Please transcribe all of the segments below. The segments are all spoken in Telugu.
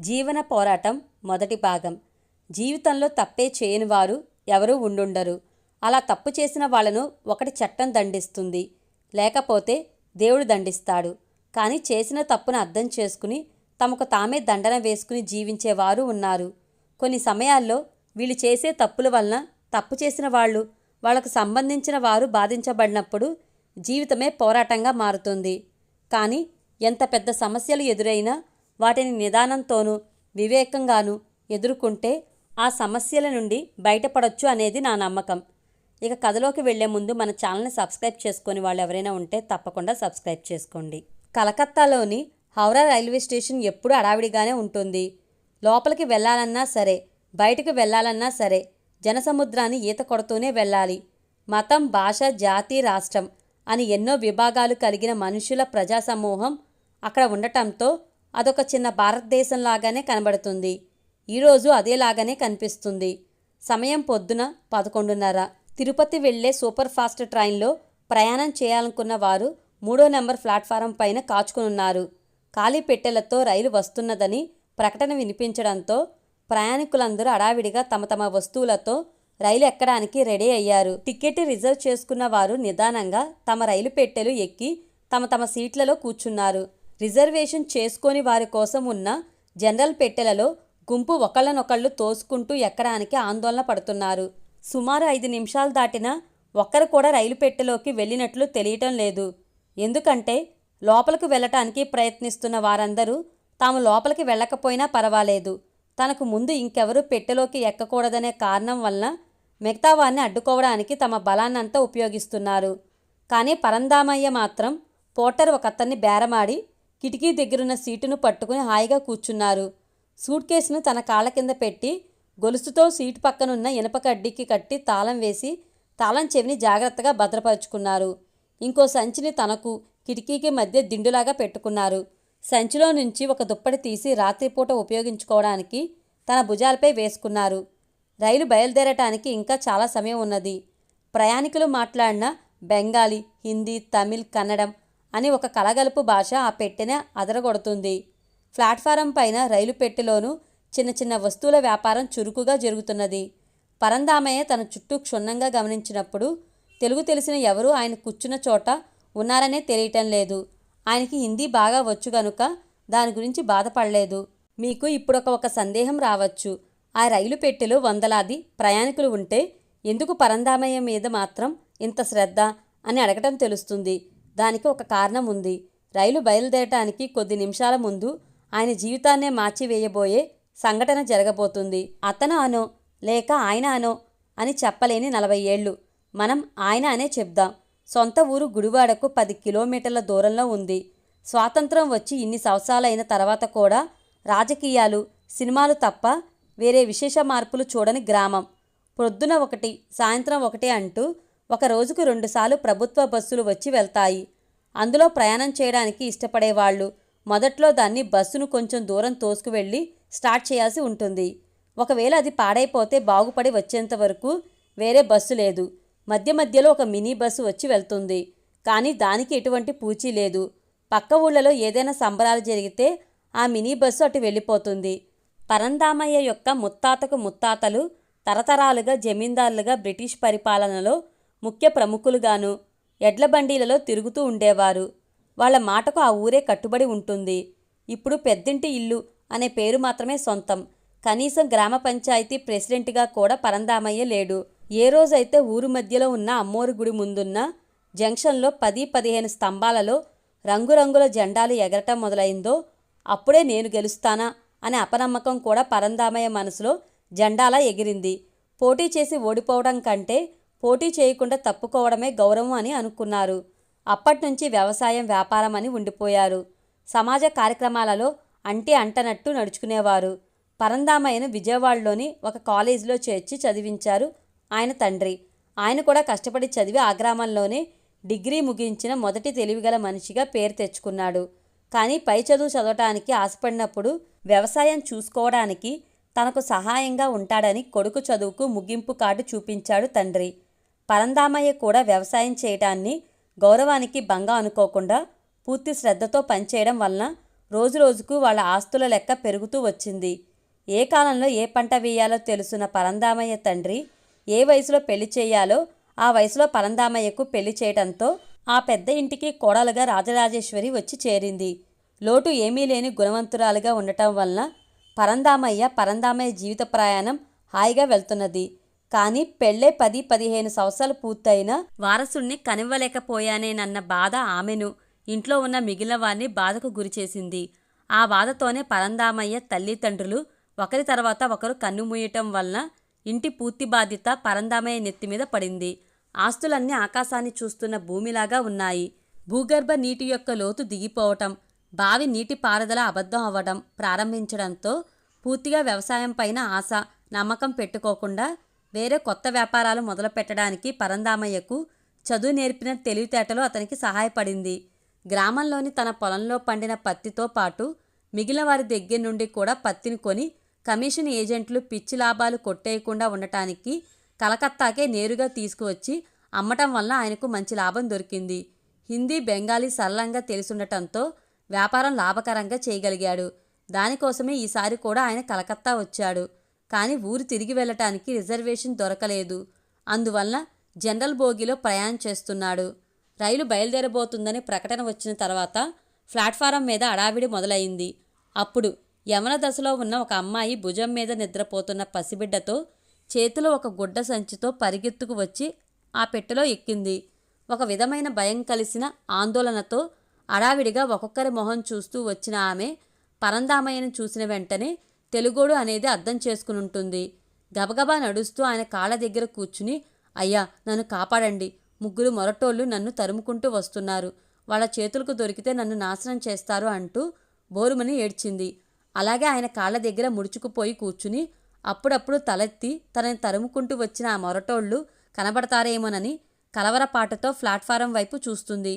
జీవన పోరాటం మొదటి భాగం. జీవితంలో తప్పే చేయని వారు ఎవరూ ఉండుండరు. అలా తప్పు చేసిన వాళ్ళను ఒకటి చట్టం దండిస్తుంది. లేకపోతే దేవుడు దండిస్తాడు. కానీ చేసిన తప్పును అర్థం చేసుకుని తమకు తామే దండన వేసుకుని జీవించేవారు ఉన్నారు. కొన్ని సమయాల్లో వీళ్ళు చేసే తప్పుల వలన తప్పు చేసిన వాళ్ళు వాళ్ళకు సంబంధించిన వారు బాధించబడినప్పుడు జీవితమే పోరాటంగా మారుతుంది. కానీ ఎంత పెద్ద సమస్యలు ఎదురైనా వాటిని నిదానంతోనూ వివేకంగానూ ఎదుర్కొంటే ఆ సమస్యల నుండి బయటపడొచ్చు అనేది నా నమ్మకం. ఇక కథలోకి వెళ్ళే ముందు మన ఛానల్ని సబ్స్క్రైబ్ చేసుకొని వాళ్ళు ఎవరైనా ఉంటే తప్పకుండా సబ్స్క్రైబ్ చేసుకోండి. కలకత్తాలోని హౌరా రైల్వే స్టేషన్ ఎప్పుడూ అడావిడిగానే ఉంటుంది. లోపలికి వెళ్ళాలన్నా సరే బయటకు వెళ్ళాలన్నా సరే జనసముద్రాన్ని ఈత కొడుతూనే వెళ్ళాలి. మతం భాష జాతి రాష్ట్రం అని ఎన్నో విభాగాలు కలిగిన మనుషుల ప్రజాసమూహం అక్కడ ఉండటంతో అదొక చిన్న భారతదేశంలాగానే కనబడుతుంది. ఈరోజు అదేలాగానే కనిపిస్తుంది. సమయం పొద్దున పదకొండున్నర. తిరుపతి వెళ్ళే సూపర్ ఫాస్ట్ ట్రైన్లో ప్రయాణం చేయాలనుకున్న వారు మూడో నెంబర్ ప్లాట్ఫారం పైన కాచుకునున్నారు. ఖాళీ పెట్టెలతో రైలు వస్తున్నదని ప్రకటన వినిపించడంతో ప్రయాణికులందరూ అడావిడిగా తమ తమ వస్తువులతో రైలు ఎక్కడానికి రెడీ అయ్యారు. టికెట్ రిజర్వ్ చేసుకున్న వారు నిదానంగా తమ రైలు పెట్టెలు ఎక్కి తమ తమ సీట్లలో కూర్చున్నారు. రిజర్వేషన్ చేసుకోని వారి కోసం ఉన్న జనరల్ పెట్టెలలో గుంపు ఒకళ్ళనొకళ్ళు తోసుకుంటూ ఎక్కడానికి ఆందోళన పడుతున్నారు. సుమారు ఐదు నిమిషాలు దాటినా ఒక్కరు కూడా రైలు పెట్టెలోకి వెళ్ళినట్లు తెలియటం లేదు. ఎందుకంటే లోపలికి వెళ్ళటానికి ప్రయత్నిస్తున్న వారందరూ తాము లోపలికి వెళ్ళకపోయినా పర్వాలేదు. తనకు ముందు ఇంకెవరూ పెట్టెలోకి ఎక్కకూడదనే కారణం వలన మిగతా వారిని అడ్డుకోవడానికి తమ బలాన్నంతా ఉపయోగిస్తున్నారు. కానీ పరందామయ్య మాత్రం పోటర్ ఒకతన్ని బేరమాడి కిటికీ దగ్గరున్న సీటును పట్టుకుని హాయిగా కూర్చున్నారు. సూట్ కేసును తన కాళ్ళ కింద పెట్టి గొలుసుతో సీటు పక్కనున్న ఇనప కడ్డీకి కట్టి తాళం వేసి తాళం చెవిని జాగ్రత్తగా భద్రపరుచుకున్నారు. ఇంకో సంచిని తనకు కిటికీకి మధ్య దిండులాగా పెట్టుకున్నారు. సంచిలో నుంచి ఒక దుప్పటి తీసి రాత్రిపూట ఉపయోగించుకోవడానికి తన భుజాలపై వేసుకున్నారు. రైలు బయలుదేరటానికి ఇంకా చాలా సమయం ఉన్నది. ప్రయాణికులు మాట్లాడిన బెంగాలీ హిందీ తమిళ్ కన్నడం అని ఒక కలగలుపు భాష ఆ పెట్టెన అదరగొడుతుంది. ప్లాట్ఫారం పైన రైలు పెట్టెలోనూ చిన్న చిన్న వస్తువుల వ్యాపారం చురుకుగా జరుగుతున్నది. పరందామయ్య తన చుట్టూ క్షుణ్ణంగా గమనించినప్పుడు తెలుగు తెలిసిన ఎవరూ ఆయన కూర్చున్న చోట ఉన్నారనే తెలియటం లేదు. ఆయనకి హిందీ బాగా వచ్చు గనుక దాని గురించి బాధపడలేదు. మీకు ఇప్పుడొక ఒక సందేహం రావచ్చు. ఆ రైలు పెట్టెలో వందలాది ప్రయాణికులు ఉంటే ఎందుకు పరందామయ్య మీద మాత్రం ఇంత శ్రద్ధ? అని అడగటం తెలుస్తుంది. దానికి ఒక కారణం ఉంది. రైలు బయలుదేరటానికి కొద్ది నిమిషాల ముందు ఆయన జీవితాన్నే మార్చివేయబోయే సంఘటన జరగబోతుంది. అతను అనో లేక ఆయన అనో అని చెప్పలేని నలభై ఏళ్ళు. మనం ఆయన అనే చెప్దాం. సొంత ఊరు గుడివాడకు పది కిలోమీటర్ల దూరంలో ఉంది. స్వాతంత్రం వచ్చి ఇన్ని సంవత్సరాలైన తర్వాత కూడా రాజకీయాలు సినిమాలు తప్ప వేరే విశేష మార్పులు చూడని గ్రామం. ప్రొద్దున ఒకటి సాయంత్రం ఒకటి అంటూ ఒక రోజుకు రెండుసార్లు ప్రభుత్వ బస్సులు వచ్చి వెళ్తాయి. అందులో ప్రయాణం చేయడానికి ఇష్టపడేవాళ్ళు మొదట్లో దాన్ని బస్సును కొంచెం దూరం తోసుకువెళ్ళి స్టార్ట్ చేయాల్సి ఉంటుంది. ఒకవేళ అది పాడైపోతే బాగుపడి వచ్చేంత వరకు వేరే బస్సు లేదు. మధ్య మధ్యలో ఒక మినీ బస్సు వచ్చి వెళ్తుంది. కానీ దానికి ఎటువంటి పూచీ లేదు. పక్క ఊళ్ళలో ఏదైనా సంబరాలు జరిగితే ఆ మినీ బస్సు అటు వెళ్ళిపోతుంది. పరందామయ్య యొక్క ముత్తాతకు ముత్తాతలు తరతరాలుగా జమీందారులుగా బ్రిటిష్ పరిపాలనలో ముఖ్య ప్రముఖులుగాను ఎడ్లబండీలలో తిరుగుతూ ఉండేవారు. వాళ్ళ మాటకు ఆ ఊరే కట్టుబడి ఉంటుంది. ఇప్పుడు పెద్దింటి ఇల్లు అనే పేరు మాత్రమే సొంతం. కనీసం గ్రామ పంచాయతీ ప్రెసిడెంట్గా కూడా పరందామయ్య లేడు. ఏ రోజైతే ఊరు మధ్యలో ఉన్న అమ్మోరు గుడి ముందున్న జంక్షన్లో పది పదిహేను స్తంభాలలో రంగురంగుల జెండాలు ఎగరటం మొదలైందో అప్పుడే నేను గెలుస్తానా అనే అపనమ్మకం కూడా పరందామయ్య మనసులో జెండాలా ఎగిరింది. పోటీ చేసి ఓడిపోవడం కంటే పోటీ చేయకుండా తప్పుకోవడమే గౌరవం అని అనుకున్నారు. అప్పట్నుంచి వ్యవసాయం వ్యాపారం అని ఉండిపోయారు. సమాజ కార్యక్రమాలలో అంటి అంటనట్టు నడుచుకునేవారు. పరందామయ్యను విజయవాడలోని ఒక కాలేజీలో చేర్చి చదివించారు ఆయన తండ్రి. ఆయన కూడా కష్టపడి చదివి ఆ గ్రామంలోనే డిగ్రీ ముగించిన మొదటి తెలివిగల మనిషిగా పేరు తెచ్చుకున్నాడు. కానీ పై చదువు చదవటానికి ఆశపడినప్పుడు వ్యవసాయం చూసుకోవడానికి తనకు సహాయంగా ఉంటాడని కొడుకు చదువుకు ముగింపు కార్డు చూపించాడు తండ్రి. పరందామయ్య కూడా వ్యవసాయం చేయటాన్ని గౌరవానికి భంగం అనుకోకుండా పూర్తి శ్రద్ధతో పనిచేయడం వలన రోజురోజుకు వాళ్ళ ఆస్తుల లెక్క పెరుగుతూ వచ్చింది. ఏ కాలంలో ఏ పంట వేయాలో తెలుసున్న పరందామయ్య తండ్రి ఏ వయసులో పెళ్ళి చేయాలో ఆ వయసులో పరందామయ్యకు పెళ్ళి చేయడంతో ఆ పెద్ద ఇంటికి కోడలుగా రాజరాజేశ్వరి వచ్చి చేరింది. లోటు ఏమీ లేని గుణవంతురాలుగా ఉండటం వలన పరందామయ్య పరందామయ్య జీవిత ప్రయాణం హాయిగా వెళ్తున్నది. కానీ పెళ్ళే పది పదిహేను సంవత్సరాలు పూర్తయినా వారసుణ్ణి కనివ్వలేకపోయానేనన్న బాధ ఆమెను ఇంట్లో ఉన్న మిగిలిన వారిని బాధకు గురిచేసింది ఆ బాధతోనే పరందామయ్య తల్లిదండ్రులు ఒకరి తర్వాత ఒకరు కన్నుమూయటం వలన ఇంటి పూర్తి బాధ్యత పరందామయ్య నెత్తిమీద పడింది. ఆస్తులన్నీ ఆకాశాన్ని చూస్తున్న భూమిలాగా ఉన్నాయి. భూగర్భ నీటి యొక్క లోతు దిగిపోవటం బావి నీటి పారుదల అబద్ధం అవ్వడం ప్రారంభించడంతో పూర్తిగా వ్యవసాయం పైన ఆశ నమ్మకం పెట్టుకోకుండా వేరే కొత్త వ్యాపారాలు మొదలుపెట్టడానికి పరందామయ్యకు చదువు నేర్పిన తెలివితేటలు అతనికి సహాయపడింది. గ్రామంలోని తన పొలంలో పండిన పత్తితో పాటు మిగిలిన వారి దగ్గర నుండి కూడా పత్తిని కొని కమిషన్ ఏజెంట్లు పిచ్చి లాభాలు కొట్టేయకుండా ఉండటానికి కలకత్తాకే నేరుగా తీసుకువచ్చి అమ్మటం వల్ల ఆయనకు మంచి లాభం దొరికింది. హిందీ బెంగాలీ సరళంగా తెలిసుండటంతో వ్యాపారం లాభకరంగా చేయగలిగాడు. దానికోసమే ఈసారి కూడా ఆయన కలకత్తా వచ్చాడు. కానీ ఊరు తిరిగి వెళ్ళటానికి రిజర్వేషన్ దొరకలేదు. అందువల్ల జనరల్ బోగిలో ప్రయాణం చేస్తున్నాడు. రైలు బయలుదేరబోతుందని ప్రకటన వచ్చిన తర్వాత ప్లాట్ఫారం మీద అడావిడి మొదలైంది. అప్పుడు యమన దశలో ఉన్న ఒక అమ్మాయి భుజం మీద నిద్రపోతున్న పసిబిడ్డతో చేతిలో ఒక గుడ్డ సంచితో పరిగెత్తుకు వచ్చి ఆ పెట్టెలో ఎక్కింది. ఒక విధమైన భయం కలిసిన ఆందోళనతో అడావిడిగా ఒక్కొక్కరి మొహం చూస్తూ వచ్చిన ఆమె పరందామయ్యను చూసిన వెంటనే తెలుగోడు అనేది అర్థం చేసుకుని ఉంటుంది గబగబా నడుస్తూ ఆయన కాళ్ళ దగ్గర కూర్చుని అయ్యా నన్ను కాపాడండి. ముగ్గురు మొరటోళ్ళు నన్ను తరుముకుంటూ వస్తున్నారు. వాళ్ళ చేతులకు దొరికితే నన్ను నాశనం చేస్తారు అంటూ బోరుమని ఏడ్చింది. అలాగే ఆయన కాళ్ళ దగ్గర ముడుచుకుపోయి కూర్చుని అప్పుడప్పుడు తలెత్తి తనని తరుముకుంటూ వచ్చిన ఆ మొరటోళ్ళు కనబడతారేమోనని కలవరపాటతో ప్లాట్ఫారం వైపు చూస్తుంది.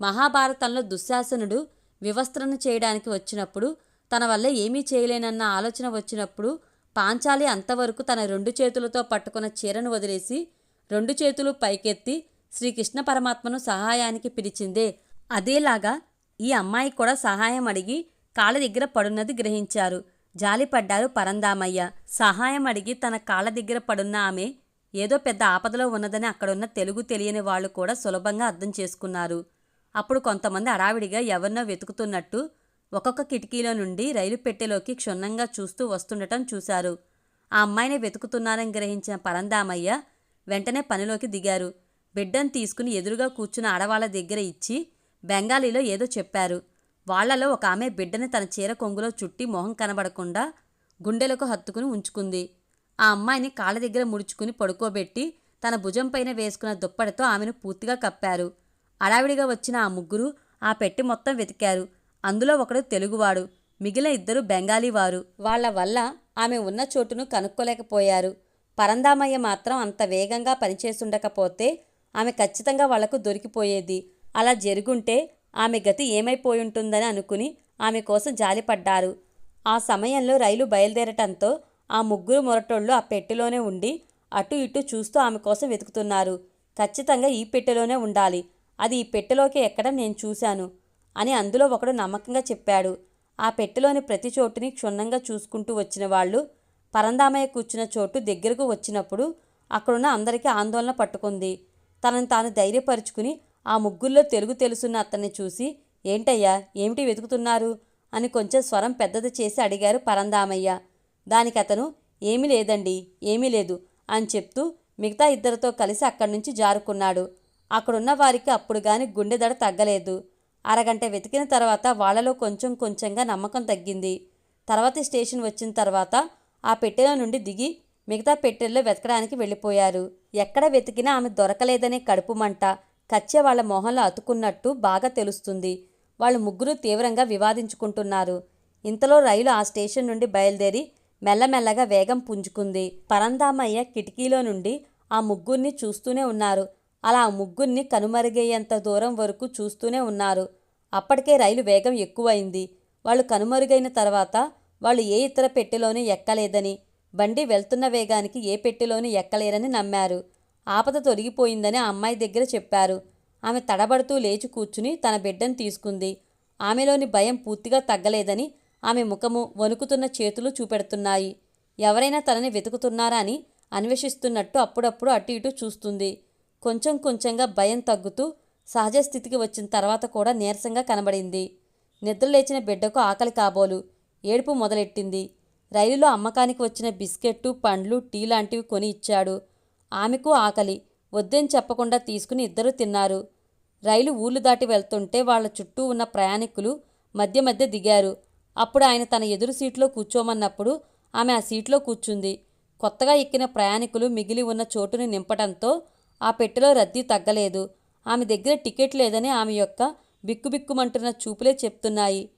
మహాభారతంలో దుశ్శాసనుడు వివస్త్రను చేయడానికి వచ్చినప్పుడు తన వల్ల ఏమీ చేయలేనన్న ఆలోచన వచ్చినప్పుడు పాంచాలి అంతవరకు తన రెండు చేతులతో పట్టుకున్న చీరను వదిలేసి రెండు చేతులు పైకెత్తి శ్రీకృష్ణ పరమాత్మను సహాయానికి పిలిచిందే. అదేలాగా ఈ అమ్మాయి కూడా సహాయం అడిగి కాళ్ళ దగ్గర పడున్నది గ్రహించారు. జాలిపడ్డారు పరందామయ్య. సహాయం అడిగి తన కాళ్ళ దగ్గర పడున్న ఆమె ఏదో పెద్ద ఆపదలో ఉన్నదని అక్కడున్న తెలుగు తెలియని వాళ్ళు కూడా సులభంగా అర్థం చేసుకున్నారు. అప్పుడు కొంతమంది అడావిడిగా ఎవరినో వెతుకుతున్నట్టు ఒక్కొక్క కిటికీలో నుండి రైలు పెట్టెలోకి క్షుణ్ణంగా చూస్తూ వస్తుండటం చూశారు. ఆ అమ్మాయిని వెతుకుతున్నారని గ్రహించిన పరందామయ్య వెంటనే పనిలోకి దిగారు. బిడ్డను తీసుకుని ఎదురుగా కూర్చున్న ఆడవాళ్ళ దగ్గర ఇచ్చి బెంగాలీలో ఏదో చెప్పారు. వాళ్ళలో ఒక ఆమె బిడ్డని తన చీర కొంగులో చుట్టి మొహం కనబడకుండా గుండెలకు హత్తుకుని ఉంచుకుంది. ఆ అమ్మాయిని కాళ్ళ దగ్గర ముడుచుకుని పడుకోబెట్టి తన భుజంపైన వేసుకున్న దుప్పటితో ఆమెను పూర్తిగా కప్పారు. అడావిడిగా వచ్చిన ఆ ముగ్గురు ఆ పెట్టి మొత్తం వెతికారు. అందులో ఒకడు తెలుగువాడు మిగిలిన ఇద్దరు బెంగాలీవారు. వాళ్ళ వల్ల ఆమె ఉన్న చోటును కనుక్కోలేకపోయారు. పరందామయ్య మాత్రం అంత వేగంగా పనిచేస్తుండకపోతే ఆమె ఖచ్చితంగా వాళ్ళకు దొరికిపోయేది. అలా జరుగుంటే ఆమె గతి ఏమైపోయుంటుందని అనుకుని ఆమె కోసం జాలిపడ్డారు. ఆ సమయంలో రైలు బయలుదేరటంతో ఆ ముగ్గురు మొరటోళ్ళు ఆ పెట్టెలోనే ఉండి అటు ఇటు చూస్తూ ఆమె కోసం వెతుకుతున్నారు. ఖచ్చితంగా ఈ పెట్టెలోనే ఉండాలి. అది ఈ పెట్టెలోకి ఎక్కడం నేను చూశాను. అని అందులో ఒకడు నమ్మకంగా చెప్పాడు. ఆ పెట్టెలోని ప్రతి చోటుని క్షుణ్ణంగా చూసుకుంటూ వచ్చిన వాళ్ళు పరందామయ్య కూర్చున్న చోటు దగ్గరకు వచ్చినప్పుడు అక్కడున్న అందరికీ ఆందోళన పట్టుకుంది. తనను తాను ధైర్యపరుచుకుని ఆ ముగ్గుల్లో తెలుగు తెలుసున్న అతన్ని చూసి ఏంటయ్యా ఏమిటి వెతుకుతున్నారు? అని కొంచెం స్వరం పెద్దది చేసి అడిగారు పరందామయ్య. దానికి అతను ఏమీ లేదండి ఏమీ లేదు అని చెప్తూ మిగతా ఇద్దరితో కలిసి అక్కడి నుంచి జారుకున్నాడు. అక్కడున్న వారికి అప్పుడు గాని గుండెదడ తగ్గలేదు. అరగంట వెతికిన తర్వాత వాళ్ళలో కొంచెం కొంచెంగా నమ్మకం తగ్గింది. తర్వాత స్టేషన్ వచ్చిన తర్వాత ఆ పెట్టెలో నుండి దిగి మిగతా పెట్టెల్లో వెతకడానికి వెళ్ళిపోయారు. ఎక్కడ వెతికినా ఆమె దొరకలేదనే కడుపు మంట కచ్చే వాళ్ళ మొహంలో అతుకున్నట్టు బాగా తెలుస్తుంది. వాళ్ళు ముగ్గురు తీవ్రంగా వివాదించుకుంటున్నారు. ఇంతలో రైలు ఆ స్టేషన్ నుండి బయలుదేరి మెల్లమెల్లగా వేగం పుంజుకుంది. పరందామయ్య కిటికీలో నుండి ఆ ముగ్గురిని చూస్తూనే ఉన్నారు. అలా ఆ ముగ్గురిని కనుమరుగయ్యేంత దూరం వరకు చూస్తూనే ఉన్నారు. అప్పటికే రైలు వేగం ఎక్కువైంది. వాళ్ళు కనుమరుగైన తర్వాత వాళ్ళు ఏ ఇతర పెట్టెలోనూ ఎక్కలేదని బండి వెళ్తున్న వేగానికి ఏ పెట్టెలోనూ ఎక్కలేరని నమ్మారు. ఆపద తొలగిపోయిందని ఆ అమ్మాయి దగ్గర చెప్పారు. ఆమె తడబడుతూ లేచి కూర్చుని తన బిడ్డను తీసుకుంది. ఆమెలోని భయం పూర్తిగా తగ్గలేదని ఆమె ముఖము వణుకుతున్న చేతులు చూపెడుతున్నాయి. ఎవరైనా తనని వెతుకుతున్నారా అని అన్వేషిస్తున్నట్టు అప్పుడప్పుడు అటు ఇటు చూస్తుంది. కొంచెం కొంచెంగా భయం తగ్గుతూ సహజ స్థితికి వచ్చిన తర్వాత కూడా నీరసంగా కనబడింది. నిద్రలేచిన బిడ్డకు ఆకలి కాబోలు. ఏడుపు మొదలెట్టింది. రైలులో అమ్మకానికి వచ్చిన బిస్కెట్టు పండ్లు టీ లాంటివి కొని ఇచ్చాడు. ఆమెకు ఆకలి. వద్దని చెప్పకుండా తీసుకుని ఇద్దరూ తిన్నారు. రైలు ఊళ్ళు దాటి వెళ్తుంటే వాళ్ళ చుట్టూ ఉన్న ప్రయాణికులు మధ్య మధ్య దిగారు. అప్పుడు ఆయన తన ఎదురు సీట్లో కూర్చోమన్నప్పుడు ఆమె ఆ సీట్లో కూర్చుంది. కొత్తగా ఎక్కిన ప్రయాణికులు మిగిలి ఉన్న చోటుని నింపడంతో ఆ పెట్టెలో రద్దీ తగ్గలేదు. ఆమె దగ్గర టికెట్ లేదని ఆమె యొక్క బిక్కుబిక్కుమంటున్న చూపులే చెప్తున్నాయి.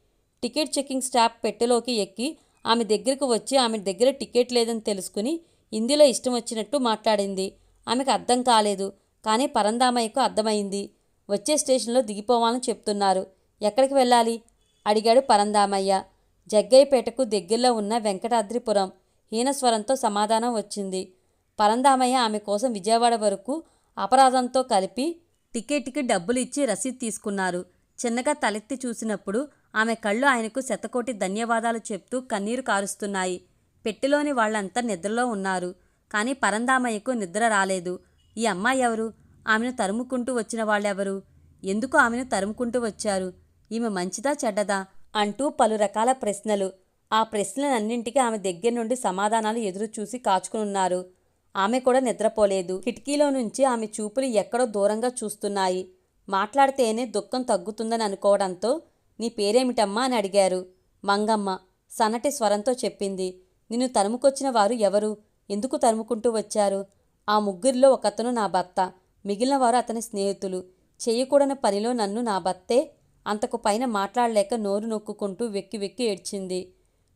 టికెట్ చెకింగ్ స్టాఫ్ పెట్టెలోకి ఎక్కి ఆమె దగ్గరకు వచ్చి ఆమె దగ్గర టికెట్ లేదని తెలుసుకుని హిందీలో ఇష్టం వచ్చినట్టు మాట్లాడింది. ఆమెకు అర్థం కాలేదు కానీ పరందామయ్యకు అర్థమైంది. వచ్చే స్టేషన్లో దిగిపోవాలని చెప్తున్నారు. ఎక్కడికి వెళ్ళాలి? అడిగాడు పరందామయ్య. జగ్గయ్యపేటకు దగ్గరలో ఉన్న వెంకటాద్రిపురం. హీనస్వరంతో సమాధానం వచ్చింది. పరందామయ్య ఆమె కోసం విజయవాడ వరకు అపరాధంతో కలిపి టికెట్కి డబ్బులు ఇచ్చి రసీదు తీసుకున్నారు. చిన్నగా తలెత్తి చూసినప్పుడు ఆమె కళ్ళు ఆయనకు శతకోటి ధన్యవాదాలు చెప్తూ కన్నీరు కారుస్తున్నాయి. పెట్టెలోని వాళ్ళంతా నిద్రలో ఉన్నారు. కానీ పరందామయ్యకు నిద్ర రాలేదు. ఈ అమ్మాయి ఎవరు? ఆమెను తరుముకుంటూ వచ్చిన వాళ్ళెవరు? ఎందుకు ఆమెను తరుముకుంటూ వచ్చారు? ఈమె మంచిదా చెడ్డదా? అంటూ పలు రకాల ప్రశ్నలు. ఆ ప్రశ్నలన్నింటికీ ఆమె దగ్గర నుండి సమాధానాలు ఎదురు చూసి కాచుకునున్నారు. ఆమె కూడా నిద్రపోలేదు. కిటికీలో నుంచి ఆమె చూపులు ఎక్కడో దూరంగా చూస్తున్నాయి. మాట్లాడితేనే దుఃఖం తగ్గుతుందని అనుకోవడంతో నీ పేరేమిటమ్మా? అని అడిగారు. మంగమ్మ సన్నటి స్వరంతో చెప్పింది. నిన్ను తరుముకొచ్చిన వారు ఎవరు? ఎందుకు తరుముకుంటూ వచ్చారు? ఆ ముగ్గురిలో ఒకతను నా భర్త. మిగిలిన వారు అతని స్నేహితులు. చేయకూడని పనిలో నన్ను నా భర్తే. అంతకు పైన మాట్లాడలేక నోరు నొక్కుకుంటూ వెక్కి వెక్కి ఏడ్చింది.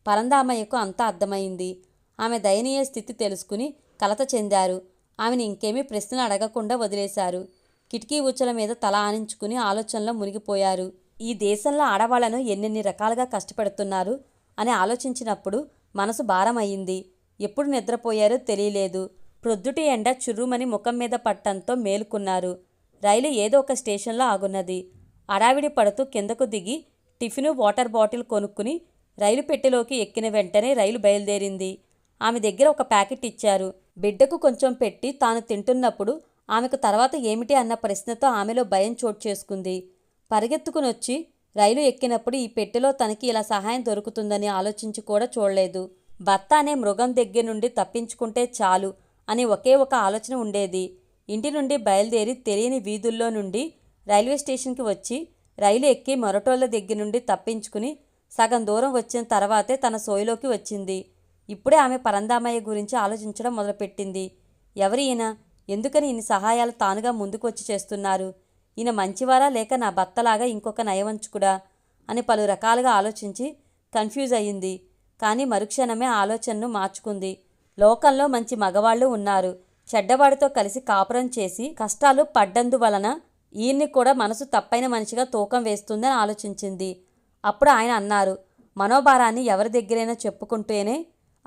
పరందామయ్యకు అంతా అర్థమైంది. ఆమె దయనీయ స్థితి తెలుసుకుని కలత చెందారు. ఆమెను ఇంకేమీ ప్రశ్నలు అడగకుండా వదిలేశారు. కిటికీ ఉచ్చల మీద తల ఆనించుకుని ఆలోచనలో మునిగిపోయారు. ఈ దేశంలో ఆడవాళ్ళను ఎన్నెన్ని రకాలుగా కష్టపెడుతున్నారు అని ఆలోచించినప్పుడు మనసు భారమయ్యింది. ఎప్పుడు నిద్రపోయారో తెలియలేదు. ప్రొద్దుటి ఎండ చుర్రుమని ముఖం మీద పట్టంతో మేలుకున్నారు. రైలు ఏదో ఒక స్టేషన్లో ఆగున్నది. అడావిడి పడుతూ కిందకు దిగి టిఫిను వాటర్ బాటిల్ కొనుక్కుని రైలు పెట్టెలోకి ఎక్కిన వెంటనే రైలు బయలుదేరింది. ఆమె దగ్గర ఒక ప్యాకెట్ ఇచ్చారు. బిడ్డకు కొంచెం పెట్టి తాను తింటున్నప్పుడు ఆమెకు తర్వాత ఏమిటి అన్న ప్రశ్నతో ఆమెలో భయం చోటు చేసుకుంది. పరిగెత్తుకునొచ్చి రైలు ఎక్కినప్పుడు ఈ పెట్టెలో తనకి ఇలా సహాయం దొరుకుతుందని ఆలోచించి కూడా చూడలేదు. భర్త అనే మృగం దగ్గర నుండి తప్పించుకుంటే చాలు అని ఒకే ఒక ఆలోచన ఉండేది. ఇంటి నుండి బయలుదేరి తెలియని వీధుల్లో నుండి రైల్వే స్టేషన్కి వచ్చి రైలు ఎక్కి మొరటోళ్ళ దగ్గర నుండి తప్పించుకుని సగం దూరం వచ్చిన తర్వాతే తన సోయిలోకి వచ్చింది. ఇప్పుడే ఆమె పరందామయ్య గురించి ఆలోచించడం మొదలుపెట్టింది. ఎవరి ఈయన? ఎందుకని ఇన్ని సహాయాలు తానుగా ముందుకొచ్చి చేస్తున్నారు? ఈయన మంచివారా లేక నా భర్తలాగా ఇంకొక నయవంచుకుడా? అని పలు రకాలుగా ఆలోచించి కన్ఫ్యూజ్ అయ్యింది. కానీ మరుక్షణమే ఆలోచనను మార్చుకుంది. లోకంలో మంచి మగవాళ్ళు ఉన్నారు. చెడ్డవాడితో కలిసి కాపురం చేసి కష్టాలు పడ్డందువలన ఈయన్ని కూడా మనసు తప్పైన మనిషిగా తూకం వేస్తుందని ఆలోచించింది. అప్పుడు ఆయన అన్నారు మనోభారాన్ని ఎవరి దగ్గరైనా చెప్పుకుంటేనే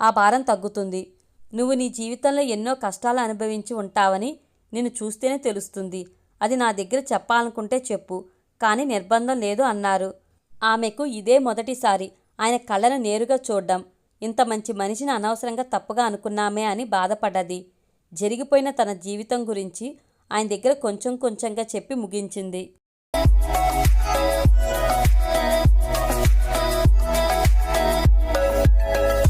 ఆ భారం తగ్గుతుంది. నువ్వు నీ జీవితంలో ఎన్నో కష్టాలు అనుభవించి ఉంటావని నిన్ను చూస్తేనే తెలుస్తుంది. అది నా దగ్గర చెప్పాలనుకుంటే చెప్పు. కానీ నిర్బంధం లేదు అన్నారు. ఆమెకు ఇదే మొదటిసారి. ఆయన కళ్ళను నేరుగా చూడ్డం. ఇంత మంచి మనిషిని అనవసరంగా తప్పుగా అనుకున్నామే అని బాధపడ్డది. జరిగిపోయిన తన జీవితం గురించి ఆయన దగ్గర కొంచెం కొంచెంగా చెప్పి ముగించింది.